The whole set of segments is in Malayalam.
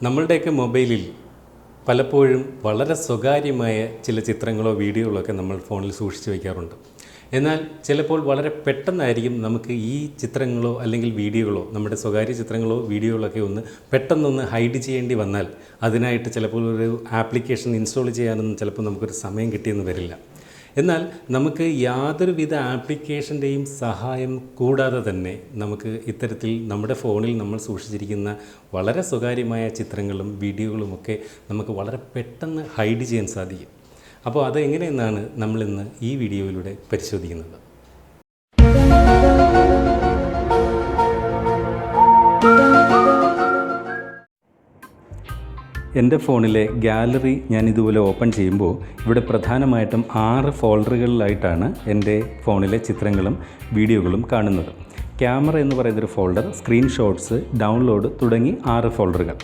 നമ്മളുടെയൊക്കെ മൊബൈലിൽ പലപ്പോഴും വളരെ സ്വകാര്യമായ ചില ചിത്രങ്ങളോ വീഡിയോകളോ ഒക്കെ നമ്മൾ ഫോണിൽ സൂക്ഷിച്ചു വയ്ക്കാറുണ്ട് എന്നാൽ ചിലപ്പോൾ വളരെ പെട്ടെന്നായിരിക്കും നമുക്ക് ഈ ചിത്രങ്ങളോ അല്ലെങ്കിൽ വീഡിയോകളോ നമ്മുടെ സ്വകാര്യ ചിത്രങ്ങളോ വീഡിയോകളോ ഒക്കെ ഒന്ന് പെട്ടെന്നൊന്ന് ഹൈഡ് ചെയ്യേണ്ടി വന്നാൽ അതിനായിട്ട് ചിലപ്പോൾ ഒരു ആപ്ലിക്കേഷൻ ഇൻസ്റ്റാൾ ചെയ്യാനൊന്നും ചിലപ്പോൾ നമുക്കൊരു സമയം കിട്ടിയെന്ന് വരില്ല. എന്നാൽ നമുക്ക് യാതൊരുവിധ ആപ്ലിക്കേഷന്റെയും സഹായം കൂടാതെ തന്നെ നമുക്ക് ഇത്തരത്തിൽ നമ്മുടെ ഫോണിൽ നമ്മൾ സൂക്ഷിച്ചിരിക്കുന്ന വളരെ സ്വകാര്യമായ ചിത്രങ്ങളും വീഡിയോകളുമൊക്കെ നമുക്ക് വളരെ പെട്ടെന്ന് ഹൈഡ് ചെയ്യാൻ സാധിക്കും. അപ്പോൾ അതെങ്ങനെയെന്നാണ് നമ്മളിന്ന് ഈ വീഡിയോയിലൂടെ പരിശോധിക്കുന്നത്? എന്റെ ഫോണിലെ ഗാലറി ഞാൻ ഇതുപോലെ ഓപ്പൺ ചെയ്യുമ്പോൾ ഇവിടെ പ്രധാനമായിട്ടും ആറ് ഫോൾഡറുകളിലായിട്ടാണ് എന്റെ ഫോണിലെ ചിത്രങ്ങളും വീഡിയോകളും കാണുന്നത്. ക്യാമറ എന്ന് പറയുന്നൊരു ഫോൾഡർ സ്ക്രീൻഷോട്ട്സ് ഡൗൺലോഡ് തുടങ്ങി ആറ് ഫോൾഡറുകൾ.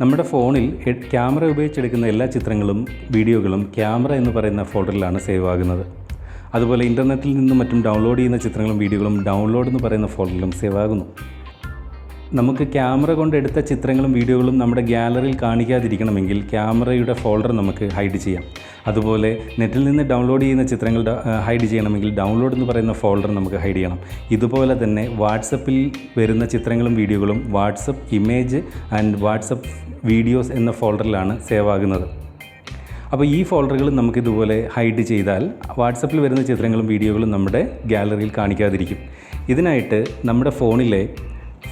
നമ്മുടെ ഫോണിൽ ക്യാമറ ഉപയോഗിച്ചെടുക്കുന്ന എല്ലാ ചിത്രങ്ങളും വീഡിയോകളും ക്യാമറ എന്ന് പറയുന്ന ഫോൾഡറിലാണ് സേവ് ആകുന്നത് അതുപോലെ ഇന്റർനെറ്റിൽ നിന്നും മറ്റും ഡൗൺലോഡ് ചെയ്യുന്ന ചിത്രങ്ങളും വീഡിയോകളും ഡൗൺലോഡ് എന്ന് പറയുന്ന ഫോൾഡറിലും സേവ് ആകുന്നു നമുക്ക് ക്യാമറ കൊണ്ട് എടുത്ത ചിത്രങ്ങളും വീഡിയോകളും നമ്മുടെ ഗ്യാലറിയിൽ കാണിക്കാതിരിക്കണമെങ്കിൽ ക്യാമറയുടെ ഫോൾഡർ നമുക്ക് ഹൈഡ് ചെയ്യാം. അതുപോലെ നെറ്റിൽ നിന്ന് ഡൗൺലോഡ് ചെയ്യുന്ന ചിത്രങ്ങൾ ഹൈഡ് ചെയ്യണമെങ്കിൽ ഡൗൺലോഡ് എന്ന് പറയുന്ന ഫോൾഡർ നമുക്ക് ഹൈഡ് ചെയ്യണം. ഇതുപോലെ തന്നെ വാട്സപ്പിൽ വരുന്ന ചിത്രങ്ങളും വീഡിയോകളും WhatsApp image and WhatsApp videos എന്ന ഫോൾഡറിലാണ് സേവ് ആകുന്നത് അപ്പോൾ ഈ ഫോൾഡറുകൾ നമുക്കിതുപോലെ ഹൈഡ് ചെയ്താൽ വാട്സപ്പിൽ വരുന്ന ചിത്രങ്ങളും വീഡിയോകളും നമ്മുടെ ഗാലറിയിൽ കാണിക്കാതിരിക്കും. ഇതിനായിട്ട് നമ്മുടെ ഫോണിലെ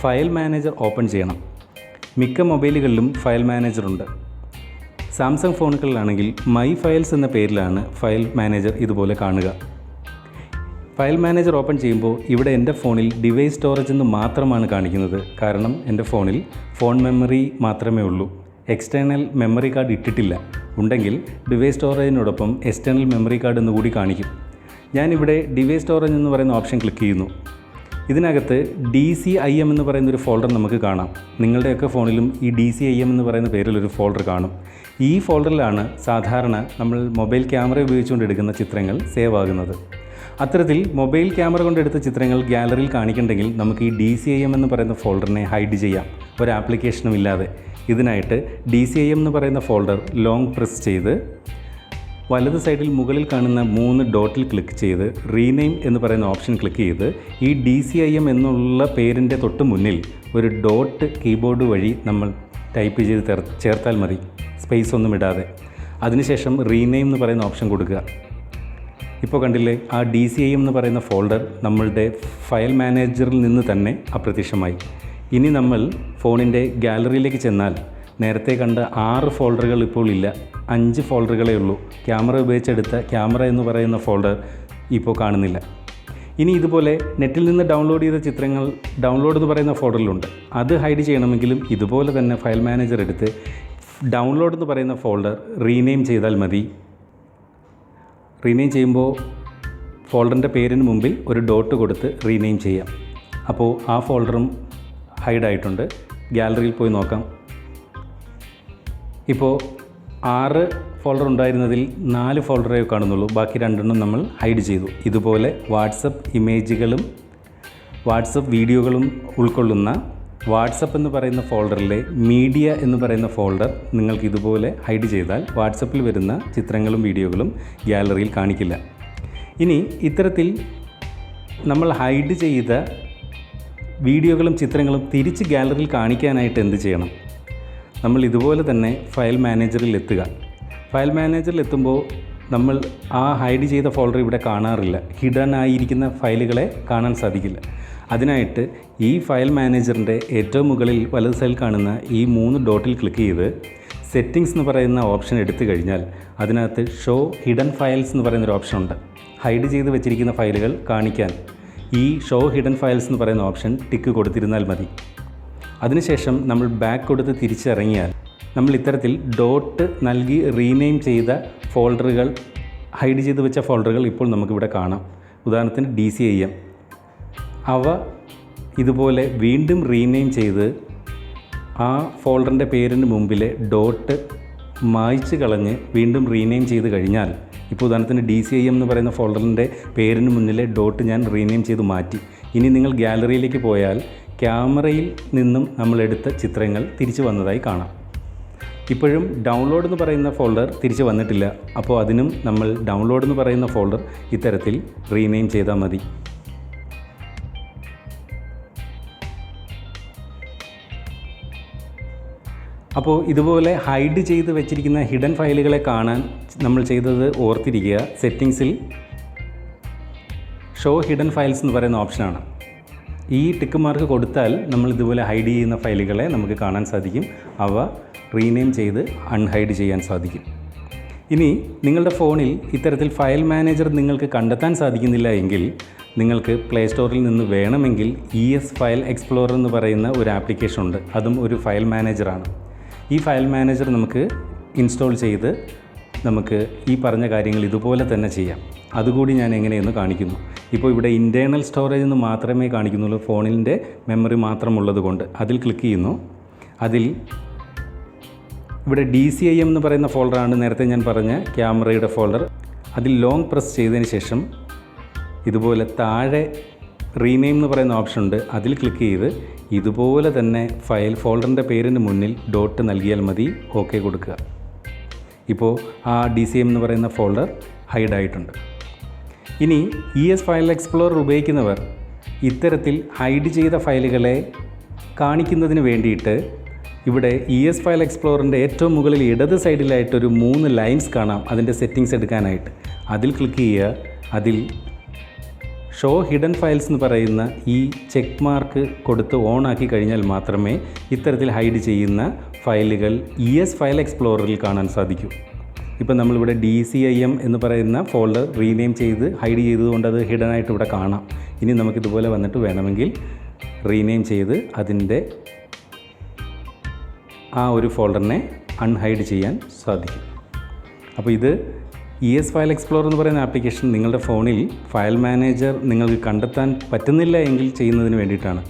ഫയൽ മാനേജർ ഓപ്പൺ ചെയ്യണം. മിക്ക മൊബൈലുകളിലും ഫയൽ മാനേജർ ഉണ്ട്. സാംസങ് ഫോണുകളിലാണെങ്കിൽ മൈ ഫയൽസ് എന്ന പേരിലാണ് ഫയൽ മാനേജർ ഇതുപോലെ കാണുക. ഫയൽ മാനേജർ ഓപ്പൺ ചെയ്യുമ്പോൾ ഇവിടെ എന്റെ ഫോണിൽ ഡിവൈസ് സ്റ്റോറേജ് എന്ന് മാത്രമാണ് കാണിക്കുന്നത്. കാരണം എന്റെ ഫോണിൽ ഫോൺ മെമ്മറി മാത്രമേ ഉള്ളൂ. എക്സ്റ്റേണൽ മെമ്മറി കാർഡ് ഇട്ടിട്ടില്ല. ഉണ്ടെങ്കിൽ ഡിവൈസ് സ്റ്റോറേജിനോടൊപ്പം എക്സ്റ്റേണൽ മെമ്മറി കാർഡ് എന്ന് കൂടി കാണിക്കും. ഞാനിവിടെ ഡിവൈസ് സ്റ്റോറേജ് എന്ന് പറയുന്ന ഓപ്ഷൻ ക്ലിക്ക് ചെയ്യുന്നു. ഇതിനകത്ത് ഡി സി ഐ എം എന്ന് പറയുന്ന ഒരു ഫോൾഡർ നമുക്ക് കാണാം. നിങ്ങളുടെയൊക്കെ ഫോണിലും ഈ ഡി സി ഐ എം എന്ന് പറയുന്ന പേരിലൊരു ഫോൾഡർ കാണും. ഈ ഫോൾഡറിലാണ് സാധാരണ നമ്മൾ മൊബൈൽ ക്യാമറ ഉപയോഗിച്ചുകൊണ്ട് എടുക്കുന്ന ചിത്രങ്ങൾ സേവ് ആകുന്നത്. അത്തരത്തിൽ മൊബൈൽ ക്യാമറ കൊണ്ടെടുത്ത ചിത്രങ്ങൾ ഗാലറിയിൽ കാണിക്കണ്ടെങ്കിൽ നമുക്ക് ഈ ഡി സി ഐ എം എന്ന് പറയുന്ന ഫോൾഡറിനെ ഹൈഡ് ചെയ്യാം. ഒരു ആപ്ലിക്കേഷനും ഇല്ലാതെ. ഇതിനായിട്ട് ഡി സി ഐ എം എന്ന് പറയുന്ന ഫോൾഡർ ലോങ് പ്രസ് ചെയ്ത് വലത് സൈഡിൽ മുകളിൽ കാണുന്ന മൂന്ന് ഡോട്ടിൽ ക്ലിക്ക് ചെയ്ത് റീനെയിം എന്ന് പറയുന്ന ഓപ്ഷൻ ക്ലിക്ക് ചെയ്ത് ഈ ഡി സി ഐ എം എന്നുള്ള പേരിന്റെ തൊട്ട് മുന്നിൽ ഒരു ഡോട്ട് കീബോർഡ് വഴി നമ്മൾ ടൈപ്പ് ചെയ്ത് ചേർത്താൽ മതി. സ്പേസ് ഒന്നും ഇടാതെ. അതിനുശേഷം റീനെയിം എന്ന് പറയുന്ന ഓപ്ഷൻ കൊടുക്കുക. ഇപ്പോൾ കണ്ടില്ലേ ആ ഡി സി ഐ എം എന്ന് പറയുന്ന ഫോൾഡർ നമ്മളുടെ ഫയൽ മാനേജറിൽ നിന്ന് തന്നെ അപ്രത്യക്ഷമായി. ഇനി നമ്മൾ ഫോണിന്റെ ഗാലറിയിലേക്ക് ചെന്നാൽ നേരത്തെ കണ്ട ആറ് ഫോൾഡറുകൾ ഇപ്പോൾ ഇല്ല. അഞ്ച് ഫോൾഡറുകളേ ഉള്ളൂ. ക്യാമറ ഉപയോഗിച്ചെടുത്ത ക്യാമറ എന്ന് പറയുന്ന ഫോൾഡർ ഇപ്പോൾ കാണുന്നില്ല. ഇനി ഇതുപോലെ നെറ്റിൽ നിന്ന് ഡൗൺലോഡ് ചെയ്ത ചിത്രങ്ങൾ ഡൗൺലോഡ് എന്ന് പറയുന്ന ഫോൾഡറിലുണ്ട്. അത് ഹൈഡ് ചെയ്യണമെങ്കിലും ഇതുപോലെ തന്നെ ഫയൽ മാനേജർ എടുത്ത് ഡൗൺലോഡ് എന്ന് പറയുന്ന ഫോൾഡർ റീനെയിം ചെയ്താൽ മതി. റീനെയിം ചെയ്യുമ്പോൾ ഫോൾഡറിന്റെ പേരിന് മുമ്പിൽ ഒരു ഡോട്ട് കൊടുത്ത് റീനെയിം ചെയ്യാം. അപ്പോൾ ആ ഫോൾഡറും ഹൈഡായിട്ടുണ്ട് ഗ്യാലറിയിൽ പോയി നോക്കാം. ഇപ്പോൾ ആറ് ഫോൾഡർ ഉണ്ടായിരുന്നതിൽ നാല് ഫോൾഡറേ കാണുന്നുള്ളൂ. ബാക്കി രണ്ടെണ്ണം നമ്മൾ ഹൈഡ് ചെയ്തു. ഇതുപോലെ വാട്സപ്പ് ഇമേജുകളും വാട്സപ്പ് വീഡിയോകളും ഉൾക്കൊള്ളുന്ന വാട്സപ്പ് എന്ന് പറയുന്ന ഫോൾഡറിലെ മീഡിയ എന്ന് പറയുന്ന ഫോൾഡർ നിങ്ങൾക്ക് ഇതുപോലെ ഹൈഡ് ചെയ്താൽ വാട്സപ്പിൽ വരുന്ന ചിത്രങ്ങളും വീഡിയോകളും ഗ്യാലറിയിൽ കാണിക്കില്ല. ഇനി ഇത്തരത്തിൽ നമ്മൾ ഹൈഡ് ചെയ്ത വീഡിയോകളും ചിത്രങ്ങളും തിരിച്ച് ഗാലറിയിൽ കാണിക്കാനായിട്ട് എന്ത് ചെയ്യണം? നമ്മൾ ഇതുപോലെ തന്നെ ഫയൽ മാനേജറിൽ എത്തുക. ഫയൽ മാനേജറിൽ എത്തുമ്പോൾ നമ്മൾ ആ ഹൈഡ് ചെയ്ത ഫോൾഡർ ഇവിടെ കാണാറില്ല. ഹിഡൻ ആയിരിക്കുന്ന ഫയലുകളെ കാണാൻ സാധിക്കില്ല. അതിനായിട്ട് ഈ ഫയൽ മാനേജറിന്റെ ഏറ്റവും മുകളിൽ വലത് സൈഡിൽ കാണുന്ന ഈ മൂന്ന് ഡോട്ടിൽ ക്ലിക്ക് ചെയ്ത് സെറ്റിങ്സ് എന്ന് പറയുന്ന ഓപ്ഷൻ എടുത്തു കഴിഞ്ഞാൽ അതിനകത്ത് ഷോ ഹിഡൻ ഫയൽസ് എന്ന് പറയുന്നൊരു ഓപ്ഷൻ ഉണ്ട്. ഹൈഡ് ചെയ്ത് വെച്ചിരിക്കുന്ന ഫയലുകൾ കാണിക്കാൻ ഈ ഷോ ഹിഡൻ ഫയൽസ് എന്ന് പറയുന്ന ഓപ്ഷൻ ടിക്ക് കൊടുത്തിരുന്നാൽ മതി. അതിനുശേഷം നമ്മൾ ബാക്ക് കൊടുത്ത് തിരിച്ചിറങ്ങിയാൽ നമ്മൾ ഇത്തരത്തിൽ ഡോട്ട് നൽകി റീനെയിം ചെയ്ത ഫോൾഡറുകൾ ഹൈഡ് ചെയ്ത് വെച്ച ഫോൾഡറുകൾ ഇപ്പോൾ നമുക്കിവിടെ കാണാം. ഉദാഹരണത്തിന് ഡി സി ഐ എം അവ ഇതുപോലെ വീണ്ടും റീനെയിം ചെയ്ത് ആ ഫോൾഡറിന്റെ പേരിന് മുമ്പിലെ ഡോട്ട് മായ്ച്ച് കളഞ്ഞ് വീണ്ടും റീനെയിം ചെയ്ത് കഴിഞ്ഞാൽ ഇപ്പോൾ ഉദാഹരണത്തിന് ഡി സി ഐ എം എന്ന് പറയുന്ന ഫോൾഡറിന്റെ പേരിന് മുന്നിലെ ഡോട്ട് ഞാൻ റീനെയിം ചെയ്ത് മാറ്റി. ഇനി നിങ്ങൾ ഗാലറിയിലേക്ക് പോയാൽ ക്യാമറയിൽ നിന്നും നമ്മളെടുത്ത ചിത്രങ്ങൾ തിരിച്ചു വന്നതായി കാണാം. ഇപ്പോഴും ഡൗൺലോഡ് എന്ന് പറയുന്ന ഫോൾഡർ തിരിച്ചു വന്നിട്ടില്ല. അപ്പോൾ അതിനും നമ്മൾ ഡൗൺലോഡ് എന്ന് പറയുന്ന ഫോൾഡർ ഇത്തരത്തിൽ റീനെയിം ചെയ്താൽ മതി. അപ്പോൾ ഇതുപോലെ ഹൈഡ് ചെയ്ത് വെച്ചിരിക്കുന്ന ഹിഡൻ ഫയലുകളെ കാണാൻ നമ്മൾ ചെയ്തത് ഓർത്തിരിക്കുക. സെറ്റിങ്സിൽ ഷോ ഹിഡൻ ഫയൽസ് എന്ന് പറയുന്ന ഓപ്ഷനാണ് ഈ ടിക്ക് മാർക്ക് കൊടുത്താൽ നമ്മൾ ഇതുപോലെ ഹൈഡ് ചെയ്യുന്ന ഫയലുകളെ നമുക്ക് കാണാൻ സാധിക്കും. അവ റീനെയിം ചെയ്ത് അൺഹൈഡ് ചെയ്യാൻ സാധിക്കും. ഇനി നിങ്ങളുടെ ഫോണിൽ ഇത്തരത്തിൽ ഫയൽ മാനേജർ നിങ്ങൾക്ക് കണ്ടെത്താൻ സാധിക്കുന്നില്ല എങ്കിൽ നിങ്ങൾക്ക് പ്ലേ സ്റ്റോറിൽ നിന്ന് വേണമെങ്കിൽ ഇ എസ് ഫയൽ എക്സ്പ്ലോറർ എന്ന് പറയുന്ന ഒരു ആപ്ലിക്കേഷൻ ഉണ്ട്. അതും ഒരു ഫയൽ മാനേജറാണ് ഈ ഫയൽ മാനേജർ നമുക്ക് ഇൻസ്റ്റാൾ ചെയ്ത് നമുക്ക് ഈ പറഞ്ഞ കാര്യങ്ങൾ ഇതുപോലെ തന്നെ ചെയ്യാം. അതുകൂടി ഞാൻ എങ്ങനെയെന്ന് കാണിക്കുന്നു. ഇപ്പോൾ ഇവിടെ ഇന്റേർണൽ സ്റ്റോറേജ് എന്ന് മാത്രമേ കാണിക്കുന്നുള്ളൂ. ഫോണിന്റെ മെമ്മറി മാത്രമുള്ളത് കൊണ്ട് അതിൽ ക്ലിക്ക് ചെയ്യുന്നു. അതിൽ ഇവിടെ ഡി സി ഐ എം എന്ന് പറയുന്ന ഫോൾഡറാണ് നേരത്തെ ഞാൻ പറഞ്ഞ ക്യാമറയുടെ ഫോൾഡർ അതിൽ ലോങ് പ്രസ് ചെയ്തതിന് ശേഷം ഇതുപോലെ താഴെ റീനെയിം എന്ന് പറയുന്ന ഓപ്ഷൻ ഉണ്ട്. അതിൽ ക്ലിക്ക് ചെയ്ത് ഇതുപോലെ തന്നെ ഫയൽ ഫോൾഡറിന്റെ പേരിന് മുന്നിൽ ഡോട്ട് നൽകിയാൽ മതി. ഓക്കെ കൊടുക്കുക. ഇപ്പോൾ ആ ഡി സി എം എന്ന് പറയുന്ന ഫോൾഡർ ഹൈഡ് ആയിട്ടുണ്ട്. ഇനി ഇ എസ് ഫയൽ എക്സ്പ്ലോറർ ഉപയോഗിക്കുന്നവർ ഇത്തരത്തിൽ ഹൈഡ് ചെയ്ത ഫയലുകളെ കാണിക്കുന്നതിന് വേണ്ടിയിട്ട് ഇവിടെ ഇ എസ് ഫയൽ എക്സ്പ്ലോറിന്റെ ഏറ്റവും മുകളിൽ ഇടത് സൈഡിലായിട്ടൊരു മൂന്ന് ലൈൻസ് കാണാം അതിന്റെ സെറ്റിങ്സ് എടുക്കാനായിട്ട്. അതിൽ ക്ലിക്ക് ചെയ്യുക അതിൽ ഷോ ഹിഡൻ ഫയൽസ് എന്ന് പറയുന്ന ഈ ചെക്ക് മാർക്ക് കൊടുത്ത് ഓൺ ആക്കി കഴിഞ്ഞാൽ മാത്രമേ ഇത്തരത്തിൽ ഹൈഡ് ചെയ്യുന്ന ഫയലുകൾ ഇ എസ് ഫയൽ എക്സ്പ്ലോററിൽ കാണാൻ സാധിക്കും. ഇപ്പം നമ്മളിവിടെ ഡി സി ഐ എം എന്ന് പറയുന്ന ഫോൾഡർ റീനെയിം ചെയ്ത് ഹൈഡ് ചെയ്തുകൊണ്ട് അത് ഹിഡൻ ആയിട്ട് ഇവിടെ കാണാം. ഇനി നമുക്കിതുപോലെ വന്നിട്ട് വേണമെങ്കിൽ റീനെയിം ചെയ്ത് അതിന്റെ ആ ഒരു ഫോൾഡറിനെ അൺഹൈഡ് ചെയ്യാൻ സാധിക്കും. അപ്പോൾ ഇത് ഇ എസ് ഫയൽ എക്സ്പ്ലോർ എന്ന് പറയുന്ന ആപ്ലിക്കേഷൻ നിങ്ങളുടെ ഫോണിൽ ഫയൽ മാനേജർ നിങ്ങൾക്ക് കണ്ടെത്താൻ പറ്റുന്നില്ല എങ്കിൽ ചെയ്യുന്നതിന് വേണ്ടിയിട്ടാണ്.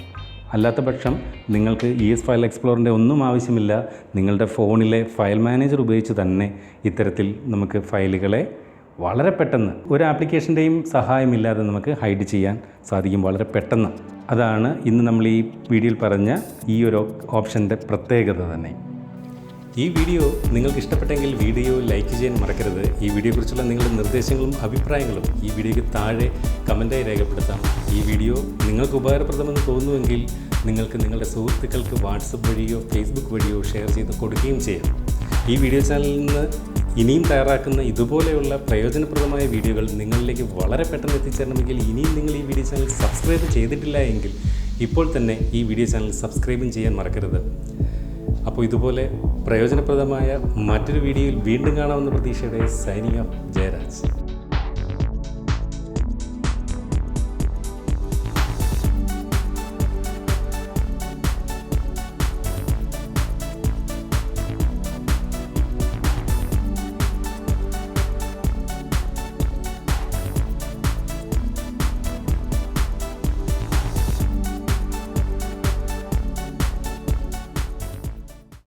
അല്ലാത്ത പക്ഷം നിങ്ങൾക്ക് ഇ എസ് ഫയൽ എക്സ്പ്ലോറിന്റെ ഒന്നും ആവശ്യമില്ല. നിങ്ങളുടെ ഫോണിലെ ഫയൽ മാനേജർ ഉപയോഗിച്ച് തന്നെ ഇത്തരത്തിൽ നമുക്ക് ഫയലുകളെ വളരെ പെട്ടെന്ന് ഒരു ആപ്ലിക്കേഷന്റെയും സഹായമില്ലാതെ നമുക്ക് ഹൈഡ് ചെയ്യാൻ സാധിക്കും വളരെ പെട്ടെന്ന്. അതാണ് ഇന്ന് നമ്മൾ ഈ വീഡിയോയിൽ പറഞ്ഞ ഈ ഒരു ഓപ്ഷന്റെ പ്രത്യേകത തന്നെ. ഈ വീഡിയോ നിങ്ങൾക്ക് ഇഷ്ടപ്പെട്ടെങ്കിൽ വീഡിയോ ലൈക്ക് ചെയ്യാൻ മറക്കരുത്. ഈ വീഡിയോയെക്കുറിച്ചുള്ള നിങ്ങളുടെ നിർദ്ദേശങ്ങളും അഭിപ്രായങ്ങളും ഈ വീഡിയോയ്ക്ക് താഴെ കമന്റായി രേഖപ്പെടുത്താം. ഈ വീഡിയോ നിങ്ങൾക്ക് ഉപകാരപ്രദമെന്ന് തോന്നുമെങ്കിൽ നിങ്ങൾക്ക് നിങ്ങളുടെ സുഹൃത്തുക്കൾക്ക് വാട്സപ്പ് വഴിയോ ഫേസ്ബുക്ക് വഴിയോ ഷെയർ ചെയ്ത് കൊടുക്കുകയും ചെയ്യാം. ഈ വീഡിയോ ചാനലിൽ നിന്ന് ഇനിയും തയ്യാറാക്കുന്ന ഇതുപോലെയുള്ള പ്രയോജനപ്രദമായ വീഡിയോകൾ നിങ്ങളിലേക്ക് വളരെ പെട്ടെന്ന് എത്തിച്ചേരണമെങ്കിൽ ഇനിയും നിങ്ങൾ ഈ വീഡിയോ ചാനൽ സബ്സ്ക്രൈബ് ചെയ്തിട്ടില്ല എങ്കിൽ ഇപ്പോൾ തന്നെ ഈ വീഡിയോ ചാനൽ സബ്സ്ക്രൈബും ചെയ്യാൻ മറക്കരുത്. അപ്പോൾ ഇതുപോലെ പ്രയോജനപ്രദമായ മറ്റൊരു വീഡിയോയിൽ വീണ്ടും കാണാമെന്ന പ്രതീക്ഷയുടെ സൈനിങ് ഓഫ് ജയരാജ്.